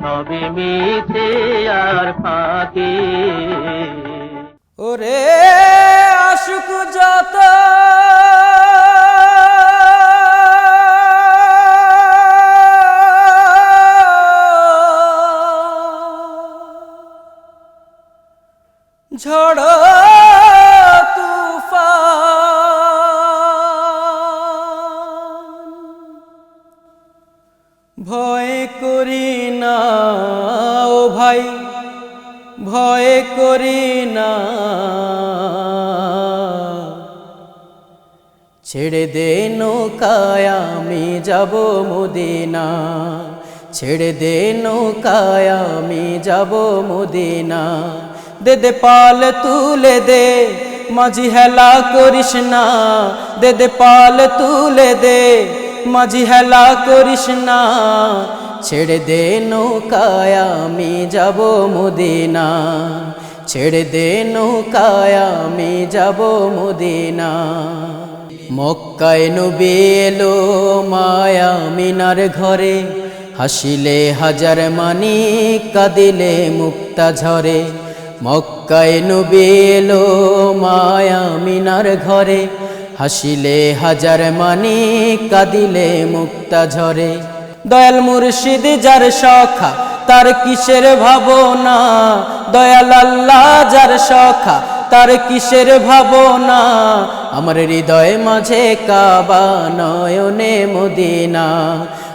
সবে মিছে আর ফাঁকি। ওরে আশুক যত ঝড় ভাই, ভয় করি না। ছেড়ে দে নৌকায়, আমি যাব মুদিনা। ছেড়ে দে নৌকায়, আমি যাব মুদিনা। দে দে পাল তুলে দে, মাঝি হেলা করিস না। দে দে পাল তুলে দে, মাঝি হেলা করিস না। ছেড়ে দে নৌকায় আমি যাব মুদিনা। ছেড়ে দে নৌকায় আমি যাব মুদিনা। মক্কায় নবী এলো মায়া মিনার ঘরে। হাসিলে হাজার মানি, কাদিলে মুক্তা ঝরে। মক্কায় নবী এলো মায়া মিনার ঘরে। হাসিলে হাজার মানি, কাদিলে মুক্তা ঝরে। দয়াল মুর্শিদ যার সখা, তার কিসের ভাবনা? দয়াল আল্লাহ যার সখা, তার কিসের ভাবনা? আমার হৃদয় মাঝে কাবা নয়নে মদিনা।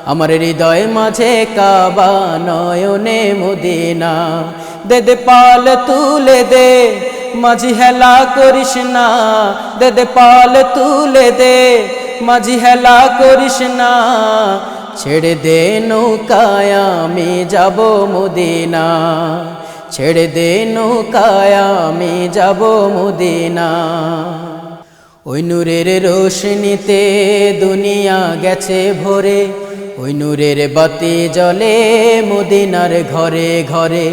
আমার হৃদয় মাঝে কাবা নয়নে মদিনা। দে দে পাল তুলে দে, মাঝি হেলা করিস না। দে দে পাল তুলে দে, মাঝি হেলা করিস না। ছেড়ে দে নৌকায়, আমি যাব মুদিনা। ছেড়ে দে নৌকায়, আমি যাব মুদিনা। ওই নূরের রোশনিতে দুনিয়া গেছে ভরে। ওই নূরের বাতি জলে মুদিনার ঘরে ঘরে।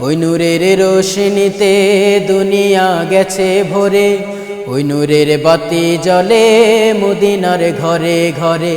ওই নূরের রোশনিতে দুনিয়া গেছে ভরে। ওই নূরের বাতি জলে মুদিনার ঘরে ঘরে।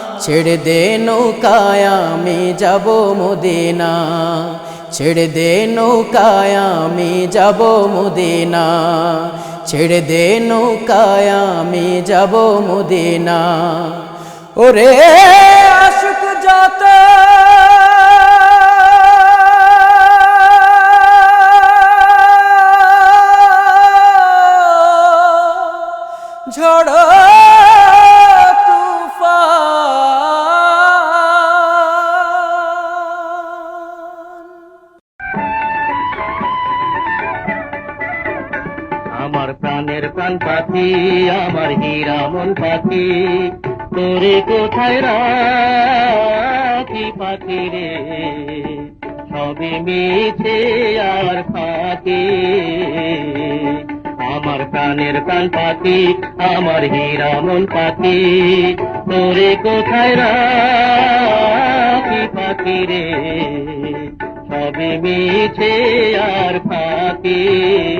ছেড়ে দে নৌকায় আমি যাব মদিনা। ছেড়ে দে নৌকায় আমি যাব মদিনা। ছেড়ে দে নৌকায় আমি যাব মদিনা। ওরে আশুক যত আমার প্রাণের প্রাণ পাখি, আমার হীরা মন পাখি। তোরে কোথায় রাখি পাখি রে? সবে মিছে আর ফাঁকি। আমার প্রাণের প্রাণ পাখি, আমার হীরা মন পাখি। তোরে কোথায় রাখি পাখি রে? সবে মিছে আর ফাঁকি।